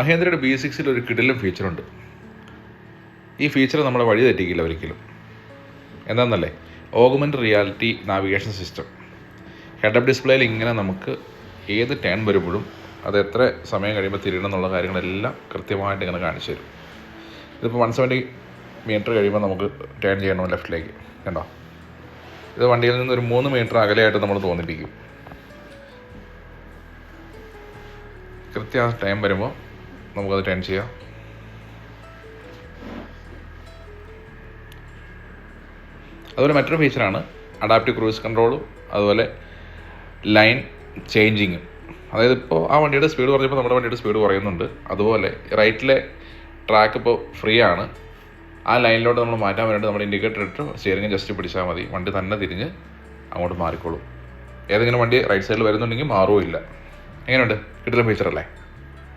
മഹേന്ദ്രയുടെ B സിക്സിൽ ഒരു കിടിലും ഫീച്ചറുണ്ട് ഈ ഫീച്ചർ നമ്മളെ വഴി തെറ്റിക്കില്ല ഒരിക്കലും. എന്താണെന്നല്ലേ augment reality navigation system head up ഡിസ്പ്ലേയിൽ ഇങ്ങനെ നമുക്ക് ഏത് ടേൺ വരുമ്പോഴും അത് എത്ര സമയം കഴിയുമ്പോൾ തിരിയണം എന്നുള്ള കാര്യങ്ങളെല്ലാം കൃത്യമായിട്ട് ഇങ്ങനെ കാണിച്ചു തരും. ഇതിപ്പോൾ വൺ സെവന്റി മീറ്റർ കഴിയുമ്പോൾ നമുക്ക് ടേൺ ചെയ്യണം ലെഫ്റ്റിലേക്ക് കണ്ടോ? ഇത് വണ്ടിയിൽ നിന്ന് ഒരു മൂന്ന് മീറ്റർ അകലെയായിട്ട് നമ്മൾ തോന്നിപ്പിക്കും. കൃത്യ ടൈം വരുമ്പോൾ നമുക്കത് ടേൺ ചെയ്യാം. അതുപോലെ മറ്റൊരു ഫീച്ചറാണ് അഡാപ്റ്റീവ് ക്രൂസ് കൺട്രോളും അതുപോലെ ലൈൻ ചേഞ്ചിങ്ങും അതായത് ഇപ്പോൾ ആ വണ്ടിയുടെ സ്പീഡ് കുറഞ്ഞപ്പോൾ നമ്മുടെ വണ്ടിയുടെ സ്പീഡ് കുറയുന്നുണ്ട്. അതുപോലെ റൈറ്റിലെ ട്രാക്ക് ഇപ്പോൾ ഫ്രീ ആണ്. ആ ലൈനിലോട്ട് നമ്മൾ മാറ്റാൻ വേണ്ടിയിട്ട് നമ്മൾ ഇൻഡിക്കേറ്റർ ഇട്ട് സ്റ്റിയറിംഗ് ജസ്റ്റ് പിടിച്ചാൽ മതി. വണ്ടി തന്നെ തിരിഞ്ഞ് അങ്ങോട്ട് മാറിക്കോളും. ഏതെങ്കിലും വണ്ടി റൈറ്റ് സൈഡിൽ വരുന്നുണ്ടെങ്കിൽ മാറുമില്ല എങ്ങനെയുണ്ട്? കിട്ടുന്ന ഫീച്ചർ അല്ലേ?